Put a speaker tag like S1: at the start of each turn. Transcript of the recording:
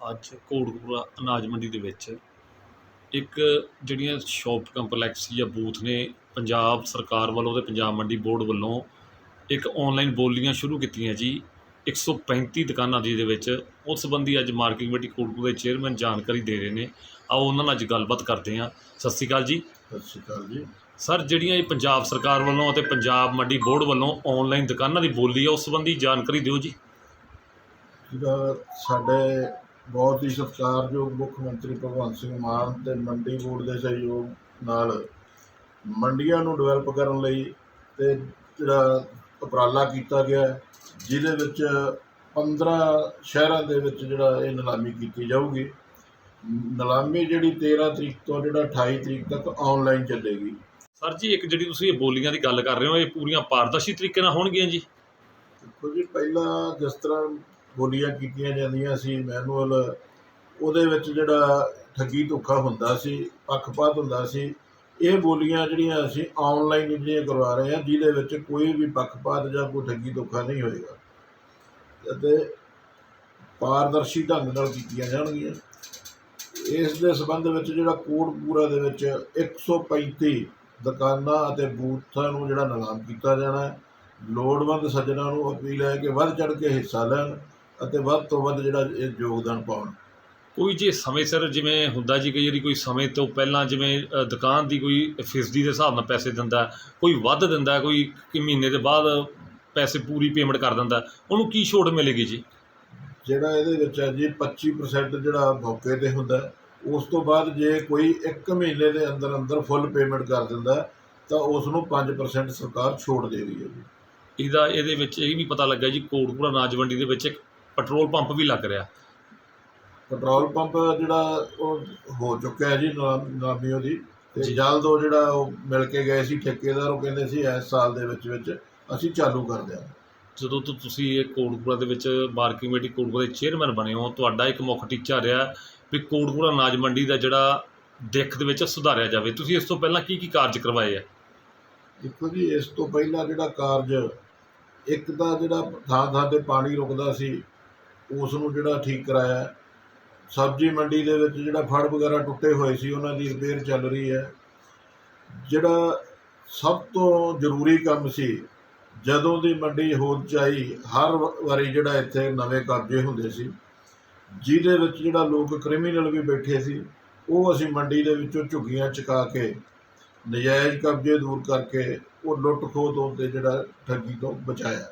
S1: ਅੱਜ ਕੋਟਕਪੂਰਾ ਅਨਾਜ ਮੰਡੀ ਦੇ ਵਿੱਚ ਇੱਕ ਜਿਹੜੀਆਂ ਸ਼ੌਪ ਕੰਪਲੈਕਸ ਜਾਂ ਬੂਥ ਨੇ ਪੰਜਾਬ ਸਰਕਾਰ ਵੱਲੋਂ ਤੇ ਪੰਜਾਬ ਮੰਡੀ ਬੋਰਡ ਵੱਲੋਂ ਇੱਕ ਆਨਲਾਈਨ ਬੋਲੀਆਂ ਸ਼ੁਰੂ ਕੀਤੀਆਂ ਜੀ। 135 ਦੁਕਾਨਾਂ ਦੀ ਦੇ ਵਿੱਚ। ਉਸ ਸੰਬੰਧੀ ਅੱਜ ਮਾਰਕੀਟ ਕਮੇਟੀ ਕੋਟਕਪੂਰਾ ਦੇ ਚੇਅਰਮੈਨ ਜਾਣਕਾਰੀ ਦੇ ਰਹੇ ਨੇ। ਆਓ ਉਹਨਾਂ ਨਾਲ ਅੱਜ ਗੱਲਬਾਤ ਕਰਦੇ ਹਾਂ। ਸਤਿ ਸ਼੍ਰੀ ਅਕਾਲ ਜੀ।
S2: ਸਤਿ ਸ਼੍ਰੀ ਅਕਾਲ ਜੀ।
S1: ਸਰ ਜਿਹੜੀਆਂ ਇਹ ਪੰਜਾਬ ਸਰਕਾਰ ਵੱਲੋਂ ਅਤੇ ਪੰਜਾਬ ਮੰਡੀ ਬੋਰਡ ਵੱਲੋਂ ਆਨਲਾਈਨ ਦੁਕਾਨਾਂ ਦੀ ਬੋਲੀ ਆ ਉਸ ਸੰਬੰਧੀ ਜਾਣਕਾਰੀ ਦਿਓ ਜੀ।
S2: ਜਿਹੜਾ ਸਾਡੇ ਬਹੁਤ ਹੀ ਸਤਿਕਾਰਯੋਗ ਮੁੱਖ ਮੰਤਰੀ ਭਗਵੰਤ ਸਿੰਘ ਮਾਨ ਤੇ ਮੰਡੀ ਬੋਰਡ ਦੇ ਸਹਿਯੋਗ ਨਾਲ ਮੰਡੀਆਂ ਨੂੰ ਡਿਵੈਲਪ ਕਰਨ ਲਈ ਤੇ ਜਿਹੜਾ ਉਪਰਾਲਾ ਕੀਤਾ ਗਿਆ ਜਿਹਦੇ ਵਿੱਚ 15 ਸ਼ਹਿਰਾਂ ਦੇ ਵਿੱਚ ਜਿਹੜਾ ਇਹ ਨਿਲਾਮੀ ਕੀਤੀ ਜਾਊਗੀ। ਨਿਲਾਮੀ ਜਿਹੜੀ 13 ਤਰੀਕ ਤੋਂ ਜਿਹੜਾ 28 ਤਰੀਕ ਤੱਕ ਆਨਲਾਈਨ ਚੱਲੇਗੀ।
S1: ਸਰ ਜੀ ਇੱਕ ਜਿਹੜੀ ਤੁਸੀਂ ਇਹ ਬੋਲੀਆਂ ਦੀ ਗੱਲ ਕਰ ਰਹੇ ਹੋ ਇਹ ਪੂਰੀਆਂ ਪਾਰਦਰਸ਼ੀ ਤਰੀਕੇ ਨਾਲ ਹੋਣਗੀਆਂ ਜੀ?
S2: ਦੇਖੋ ਜੀ ਪਹਿਲਾਂ ਜਿਸ ਤਰ੍ਹਾਂ ਬੋਲੀਆਂ ਕੀਤੀਆਂ ਜਾਂਦੀਆਂ ਸੀ, ਮੈਨੂਅਲ। ਉਹਦੇ ਵਿੱਚ ਜਿਹੜਾ ਠੱਗੀ ਧੋਖਾ ਹੁੰਦਾ ਸੀ, ਪੱਖਪਾਤ ਹੁੰਦਾ ਸੀ, ਇਹ ਬੋਲੀਆਂ ਜਿਹੜੀਆਂ ਅਸੀਂ ਆਨਲਾਈਨ ਜਿਹੜੀਆਂ ਕਰਵਾ ਰਹੇ ਹਾਂ, ਜਿਹਦੇ ਵਿੱਚ ਕੋਈ ਵੀ ਪੱਖਪਾਤ ਜਾਂ ਕੋਈ ਠੱਗੀ ਧੋਖਾ ਨਹੀਂ ਹੋਏਗਾ। ਅਤੇ ਪਾਰਦਰਸ਼ੀ ਢੰਗ ਨਾਲ ਕੀਤੀਆਂ ਜਾਣਗੀਆਂ। ਇਸ ਦੇ ਸੰਬੰਧ ਵਿੱਚ ਜਿਹੜਾ ਕੋਟਪੂਰਾ ਦੇ ਵਿੱਚ 135 ਦੁਕਾਨਾਂ ਅਤੇ ਬੂਥਾਂ ਨੂੰ ਜਿਹੜਾ ਨਿਲਾਮ ਕੀਤਾ ਜਾਣਾ ਹੈ, ਲੋੜਵੰਦ ਸੱਜਣਾ ਨੂੰ ਅਪੀਲ ਹੈ ਕਿ ਵੱਧ ਚੜ ਕੇ ਹਿੱਸਾ ਲੈਣ। ਅਤੇ ਵੱਧ ਤੋਂ ਵੱਧ ਜਿਹੜਾ ਇਹ ਯੋਗਦਾਨ ਪਾਉਣ
S1: ਕੋਈ ਜੇ ਸਮੇਂ ਸਿਰ ਜਿਵੇਂ ਹੁੰਦਾ ਜੀ ਕਈ ਵਾਰੀ ਕੋਈ ਸਮੇਂ ਤੋਂ ਪਹਿਲਾਂ ਜਿਵੇਂ ਅ, ਦੁਕਾਨ ਦੀ ਕੋਈ ਫੀਸਦੀ ਦੇ ਹਿਸਾਬ ਨਾਲ ਪੈਸੇ ਦਿੰਦਾ ਕੋਈ ਵੱਧ ਦਿੰਦਾ ਕੋਈ ਕਿ ਮਹੀਨੇ ਦੇ ਬਾਅਦ ਪੈਸੇ ਪੂਰੀ ਪੇਮੈਂਟ ਕਰ ਦਿੰਦਾ ਉਹਨੂੰ ਕੀ ਛੋਟ ਮਿਲੇਗੀ ਜੀ
S2: ਜਿਹੜਾ ਇਹਦੇ ਵਿੱਚ ਹੈ ਜੀ 25% ਜਿਹੜਾ ਮੌਕੇ ਤੇ ਹੁੰਦਾ ਹੈ। ਉਸ ਤੋਂ ਬਾਅਦ ਜੇ ਕੋਈ 1 ਮਹੀਨੇ ਦੇ ਅੰਦਰ ਅੰਦਰ ਫੁੱਲ ਪੇਮੈਂਟ ਕਰ ਦਿੰਦਾ ਹੈ, ਤਾਂ ਉਸ ਨੂੰ 5% ਸਰਕਾਰ ਛੋਟ ਦੇ ਰਹੀ ਹੈ ਜੀ
S1: ਇਹਦਾ ਇਹਦੇ ਵਿੱਚ ਇਹ ਵੀ ਪਤਾ ਲੱਗਾ ਜੀ ਕੋਟਪੂਰਾ ਅਨਾਜ ਮੰਡੀ ਦੇ ਵਿੱਚ ਇੱਕ ਪੈਟਰੋਲ ਪੰਪ ਵੀ ਲੱਗ ਰਿਹਾ।
S2: ਪੈਟਰੋਲ ਪੰਪ ਜਿਹੜਾ ਉਹ ਹੋ ਚੁੱਕਿਆ ਹੈ ਜੀ ਨਿਲਾਮੀ ਉਹਦੀ ਤੇ। ਜਲਦ ਉਹ ਜਿਹੜਾ ਉਹ ਮਿਲ ਕੇ ਗਏ ਸੀ ਠੇਕੇਦਾਰ ਉਹ ਕਹਿੰਦੇ ਸੀ ਇਸ ਸਾਲ ਦੇ ਵਿੱਚ ਵਿੱਚ ਅਸੀਂ ਚਾਲੂ ਕਰ ਦਿਆਂਗੇ।
S1: ਜਦੋਂ ਤੋਂ ਤੁਸੀਂ ਇਹ ਕੋਟਪੂਰਾ ਦੇ ਵਿੱਚ ਮਾਰਕੀਟ ਕਮੇਟੀ ਕੋਟਪੂਰਾ ਦੇ ਚੇਅਰਮੈਨ ਬਣੇ ਹੋ ਤੁਹਾਡਾ ਇੱਕ ਮੁੱਖ ਟੀਚਾ ਰਿਹਾ ਵੀ ਕੋਟਪੂਰਾ ਅਨਾਜ ਮੰਡੀ ਦਾ ਜਿਹੜਾ ਦਿੱਖ ਦੇ ਵਿੱਚ ਸੁਧਾਰਿਆ ਜਾਵੇ। ਤੁਸੀਂ ਇਸ ਤੋਂ ਪਹਿਲਾਂ ਕੀ ਕੀ ਕਾਰਜ ਕਰਵਾਏ ਆ?
S2: ਦੇਖੋ ਜੀ ਇਸ ਤੋਂ ਪਹਿਲਾਂ ਜਿਹੜਾ ਕਾਰਜ ਇੱਕ ਤਾਂ ਜਿਹੜਾ ਥਾਂ ਥਾਂ ਤੇ ਪਾਣੀ ਰੁਕਦਾ ਸੀ ਉਸ ਨੂੰ ਜਿਹੜਾ ਠੀਕ ਕਰਾਇਆ ਸਬਜ਼ੀ ਮੰਡੀ ਦੇ ਵਿੱਚ ਜਿਹੜਾ ਫੜ ਵਗੈਰਾ ਟੁੱਟੇ ਹੋਏ ਸੀ, ਉਹਨਾਂ ਦੀ ਰਿਪੇਅਰ ਚੱਲ ਰਹੀ ਹੈ। ਜਿਹੜਾ ਸਭ ਤੋਂ ਜ਼ਰੂਰੀ ਕੰਮ ਸੀ, ਜਦੋਂ ਦੀ ਮੰਡੀ ਹੋਂਦ ਚ ਆਈ, ਹਰ ਵਾਰੀ ਜਿਹੜਾ ਇੱਥੇ ਨਵੇਂ ਕਬਜ਼ੇ ਹੁੰਦੇ ਸੀ, ਜਿਹਦੇ ਵਿੱਚ ਜਿਹੜਾ ਲੋਕ ਕ੍ਰਿਮੀਨਲ ਵੀ ਬੈਠੇ ਸੀ, ਉਹ ਅਸੀਂ ਮੰਡੀ ਦੇ ਵਿੱਚੋਂ ਝੁੱਗੀਆਂ ਚੁਕਾ ਕੇ, ਨਜਾਇਜ਼ ਕਬਜ਼ੇ ਦੂਰ ਕਰਕੇ, ਉਹ ਲੁੱਟ ਖੋਹ ਤੋਂ ਤੇ ਜਿਹੜਾ ਠੱਗੀ ਤੋਂ ਬਚਾਇਆ।